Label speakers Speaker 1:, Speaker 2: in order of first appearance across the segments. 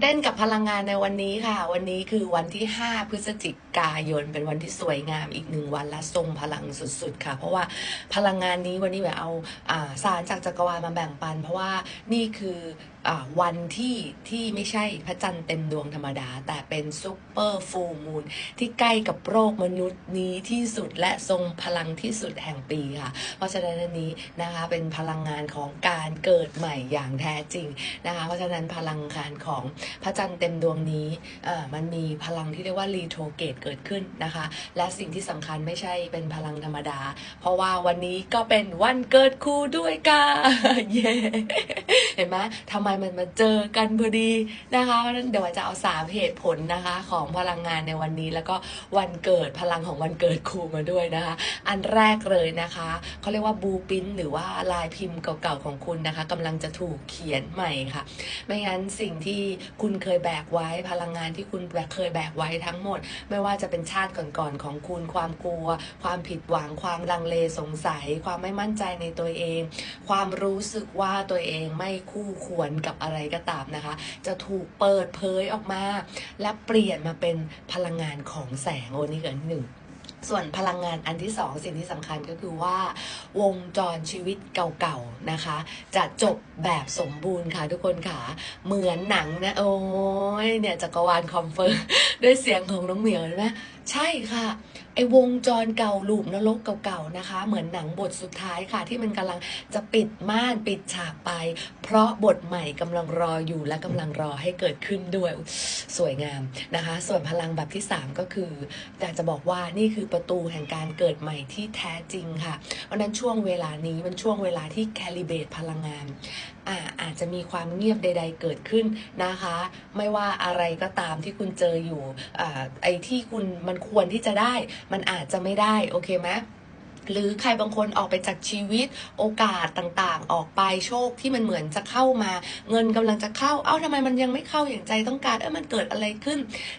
Speaker 1: เต้นกับพลังงานในวันนี้ค่ะ วันนี้คือวันที่ 5 พฤศจิกายน เป็นวันที่สวยงามอีกหนึ่งวันและทรงพลังสุดๆค่ะ เพราะว่าพลังงานนี้วันนี้แบบเอาอาสารจากจักรวาลมาแบ่งปัน เพราะว่านี่คืออวันที่ที่ไม่ใช่พระจันทร์เต็มดวงธรรมดา แต่เป็นซูเปอร์ฟูลมูนที่ใกล้กับโลกมนุษย์นี้ที่สุดและทรงพลังที่สุดแห่งปีค่ะ เพราะฉะนั้นนี้นะคะเป็นพลังงานของการเกิดใหม่อย่างแท้จริงนะคะ เพราะฉะนั้นพลังงานของพระจันทร์เต็มดวงนี้มันมีพลังที่เรียกว่ารีโทเกตเกิดขึ้นนะคะ และสิ่งที่สำคัญไม่ใช่เป็นพลังธรรมดา เพราะว่าวันนี้ก็เป็นวันเกิดครูด้วยค่ะเย้เห็นไหมทำไมมันมาเจอกันพอดีนะคะเพราะฉะนั้นเดี๋ยวจะเอาสามเหตุผลนะคะของพลังงานในวันนี้แล้วก็วันเกิดพลังของวันเกิดครูมาด้วยนะคะ อันแรกเลยนะคะเขาเรียกว่าบูปินหรือว่าลายพิมพ์เก่าๆของคุณนะคะกำลังจะถูกเขียนใหม่ค่ะ ไม่งั้นสิ่งที่คุณเคยแบกไว้พลังงานที่คุณแบกเคยแบกไว้ทั้งหมด ไม่ว่าจะเป็นชาติก่อนๆของคุณ ความกลัว ความผิดหวัง ความลังเลสงสัย ความไม่มั่นใจในตัวเอง ความรู้สึกว่าตัวเองไม่คู่ควรกับอะไรก็ตามนะคะ จะถูกเปิดเผยออกมา และเปลี่ยนมาเป็นพลังงานของแสงโอนี่เกินหนึ่ง ส่วนพลังงานอันที่สองสิ่งที่สำคัญก็คือว่า วงจรชีวิตเก่าๆนะคะ จะจบแบบสมบูรณ์ค่ะทุกคนค่ะ เหมือนหนังนะ โอ้ยเนี่ยจักรวาลคอมเฟิร์มด้วยเสียงของน้องเหมียวเห็นไหมใช่ค่ะ ไอ้วงจรเก่าลูปนรกเก่าๆนะคะ เหมือนหนังบทสุดท้ายค่ะ ที่มันกำลังจะปิดม่านปิดฉากไป เพราะบทใหม่กำลังรออยู่และกำลังรอให้เกิดขึ้นด้วยสวยงามนะคะ ส่วนพลังแบบที่ 3 ก็คืออยากจะบอกว่านี่คือประตูแห่งการเกิดใหม่ที่แท้จริงค่ะเพราะฉะนั้นช่วงเวลานี้มันช่วงเวลาที่แคลิเบตพลังงาน อาอาจจะมีความเงียบใด ๆ เกิดขึ้นนะคะ ไม่ว่าอะไรก็ตามที่คุณเจออยู่อไอ้ที่คุณมันควรที่จะได้ มันอาจจะไม่ได้ โอเคไหม หรือใครบางคนออกไปจากชีวิตโอกาสต่างๆ ออกไปโชคที่มันเหมือนจะเข้ามา เงินกำลังจะเข้าเอ้าทำไมมันยังไม่เข้าอย่างใจต้องการเอ้ามันเกิดอะไรขึ้น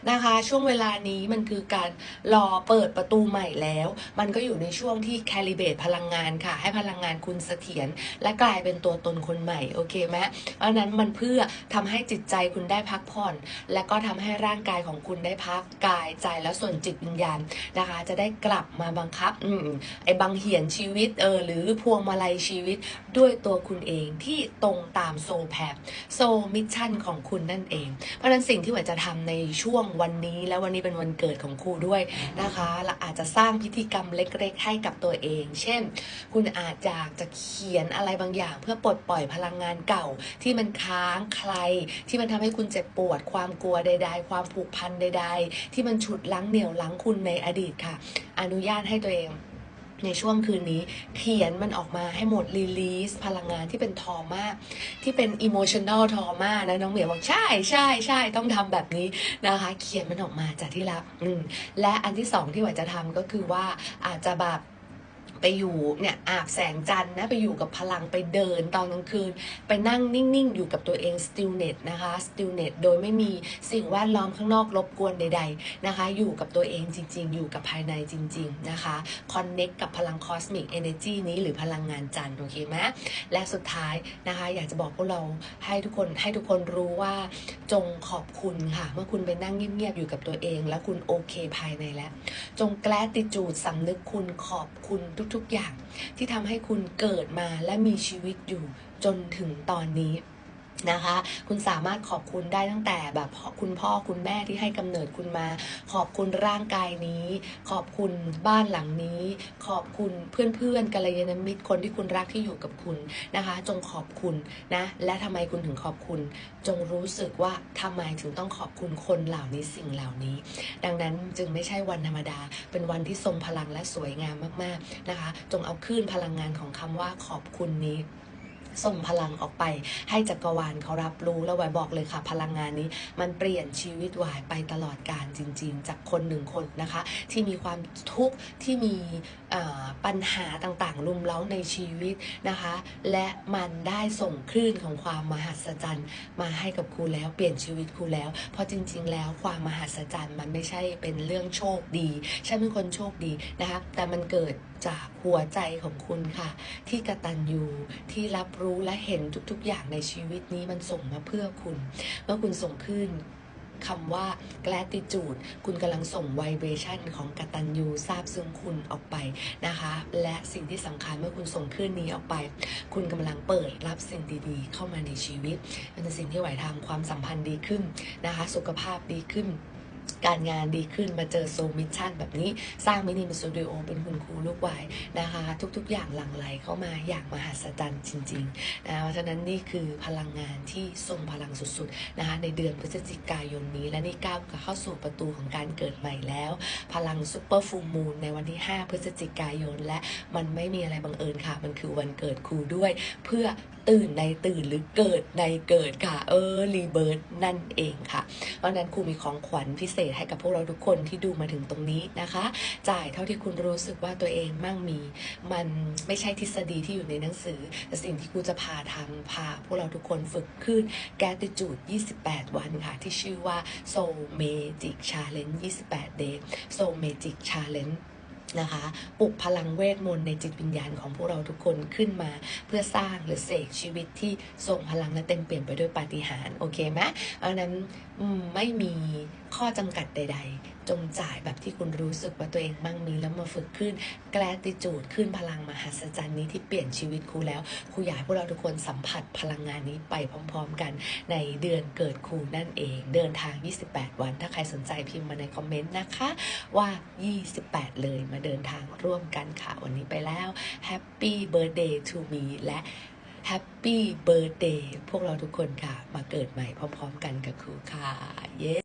Speaker 1: นะคะ ช่วงเวลานี้มันคือการรอเปิดประตูใหม่แล้ว มันก็อยู่ในช่วงที่แคลิเบตพลังงานค่ะ ให้พลังงานคุณเสถียรและกลายเป็นตัวตนคนใหม่โอเคไหมเพราะนั้นมันเพื่อทำให้จิตใจคุณได้พักผ่อน และก็ทำให้ร่างกายของคุณได้พักกายใจและส่วนจิตวิญญาณนะคะ จะได้กลับมาบังคับอืมไอ้บังเหียนชีวิตเออหรือพวงมาลัยชีวิตด้วยตัวคุณเองที่ตรงตามโซแพบโซมิชชั่นของคุณนั่นเอง เพราะฉะนั้นสิ่งที่หวันจะทำในช่วงวันนี้และวันนี้เป็นวันเกิดของครูด้วยนะคะและอาจจะสร้างพิธีกรรมเล็ก ๆ ให้กับตัวเอง เช่น คุณอาจอยากจะเขียนอะไรบางอย่าง เพื่อปลดปล่อยพลังงานเก่าที่มันค้างใคร ที่มันทำให้คุณเจ็บปวด ความกลัวใด ๆ ความผูกพันใด ๆ ที่มันฉุดลังเหนี่ยวลังคุณในอดีตค่ะ อนุญาตให้ตัวเอง ในช่วงคืนนี้เขียนมันออกมาให้หมดรีลีสพลังงานที่เป็นทอมาที่เป็นอิโมชันแนลทอมานะน้องเหมียวบอกใช่ใช่ใช่ต้องทำแบบนี้นะคะ เขียนมันออกมาจากที่รักและอันที่สองที่หวานจะทำก็คือว่าอาจจะแบบ ไปอยู่เนี่ยอาบแสงจันทร์นะไปอยู่กับพลังไปเดินตอนกลางคืน ไปนั่งนิ่งๆ อยู่กับตัวเอง stillness นะคะ stillness โดยไม่มีสิ่งแวดล้อมข้างนอกรบกวนใด ๆนะคะ อยู่กับตัวเองจริง ๆ อยู่กับภายในจริง ๆนะคะ connect กับพลัง cosmic energy นี้หรือพลังงานจันทร์โอเคไหมและสุดท้ายนะคะ อยากจะบอกพวกเราให้ทุกคนให้ทุกคนรู้ว่าจงขอบคุณค่ะเมื่อคุณไปนั่งเงียบๆอยู่กับตัวเอง แล้วคุณโอเคภายในแล้ว จงแกลติจูดสำนึกคุณขอบคุณทุกๆอย่างที่ทำให้คุณเกิดมาและมีชีวิตอยู่จนถึงตอนนี้ นะคะ คุณสามารถขอบคุณได้ตั้งแต่แบบคุณพ่อคุณแม่ที่ให้กำเนิดคุณมา ขอบคุณร่างกายนี้ ขอบคุณบ้านหลังนี้ ขอบคุณเพื่อนๆกัลยาณมิตรคนที่คุณรักที่อยู่กับคุณนะคะ จงขอบคุณนะ และทำไมคุณถึงขอบคุณ จงรู้สึกว่าทำไมถึงต้องขอบคุณคนเหล่านี้สิ่งเหล่านี้ ดังนั้นจึงไม่ใช่วันธรรมดา เป็นวันที่ทรงพลังและสวยงามมากๆนะคะ จงเอาคลื่นพลังงานของคำว่าขอบคุณนี้ ส่งพลังออกไป ให้จักรวาลเขารับรู้แล้วไว้บอกเลยค่ะ พลังงานนี้ มันเปลี่ยนชีวิตวายไปตลอดการจริง ๆ จากคนหนึ่งคนนะคะ ที่มีความทุกข์ที่มี ปัญหาต่างๆ รุมเร้าในชีวิตนะคะ และมันได้ส่งคลื่นของความมหัศจรรย์มาให้กับครูแล้วเปลี่ยนชีวิตครูแล้ว เพราะจริง ๆ แล้วความมหัศจรรย์มันไม่ใช่เป็นเรื่องโชคดีฉันเป็นคนโชคดีนะคะ แต่มันเกิดจากหัวใจของคุณค่ะ ที่กระตันยูที่รับรู้และเห็นทุกๆ อย่างในชีวิตนี้มันส่งมาเพื่อคุณ เมื่อคุณส่งขึ้น คำว่า gratitude คุณกำลังส่ง vibration ของกตัญญูทราบซึ้งคุณออกไปนะคะ และสิ่งที่สำคัญเมื่อคุณส่งคลื่นนี้ออกไป คุณกำลังเปิดรับสิ่งดีๆ เข้ามาในชีวิตเป็นสิ่งที่ไหวทำความสัมพันธ์ดีขึ้นนะคะ สุขภาพดีขึ้น การงานดีขึ้นมาเจอโซมิชชั่นแบบนี้สร้างมินิมิสตูดิโอเป็นคุณครูลูกวายนะคะ ทุกๆ อย่างหลั่งไหลเข้ามาอย่างมหัศจรรย์จริงๆนะเพราะฉะนั้นนี่คือพลังงานที่ทรงพลังสุดๆนะคะในเดือนพฤศจิกายนนี้และนี่ก้าวเข้าสู่ประตูของการเกิดใหม่แล้ว พลังซูเปอร์ฟูมูนในวันที่ 5 พฤศจิกายนและมันไม่มีอะไรบังเอิญค่ะ มันคือวันเกิดครูด้วย เพื่อ ตื่นในตื่นหรือเกิดในเกิดค่ะ เออรีเบิร์นั่นเองค่ะ เพราะฉะนั้นครูมีของขวัญพิเศษให้กับพวกเราทุกคนที่ดูมาถึงตรงนี้นะคะ จ่ายเท่าที่คุณรู้สึกว่าตัวเองมั่งมี มันไม่ใช่ทฤษฎีที่อยู่ในหนังสือแต่สิ่งที่ครูจะพาทำพาพวกเราทุกคนฝึกขึ้นแกติจูด28 วันค่ะ ที่ชื่อว่า Soul Magic Challenge 28 Day Soul Magic Challenge นะคะปลุกพลังเวทมนต์ในจิตวิญญาณของพวกเราทุกคนขึ้นมา เพื่อสร้างหรือเสกชีวิตที่ทรงพลังและเต็มเปลี่ยนไปด้วยปาฏิหาริย์โอเคไหมเพราะนั้นไม่มี ข้อจำกัดใด ๆ จงจ่ายแบบที่คุณรู้สึกว่าตัวเองมั่งมีแล้วมาฝึกขึ้นแกลติจูดขึ้นพลังมหัศจรรย์นี้ที่เปลี่ยนชีวิตครูแล้วครูอยากพวกเราทุกคนสัมผัสพลังงานนี้ไปพร้อม ๆ กันในเดือนเกิดครูนั่นเอง เดินทาง 28 วัน ถ้าใครสนใจพิมพ์มาในคอมเมนต์นะคะ ว่า 28 เลยมาเดินทางร่วมกันค่ะ วันนี้ไปแล้ว Happy Birthday to me และ Happy Birthday พวกเราทุกคนค่ะ มาเกิดใหม่พร้อมๆกันกับครูค่ะ เย้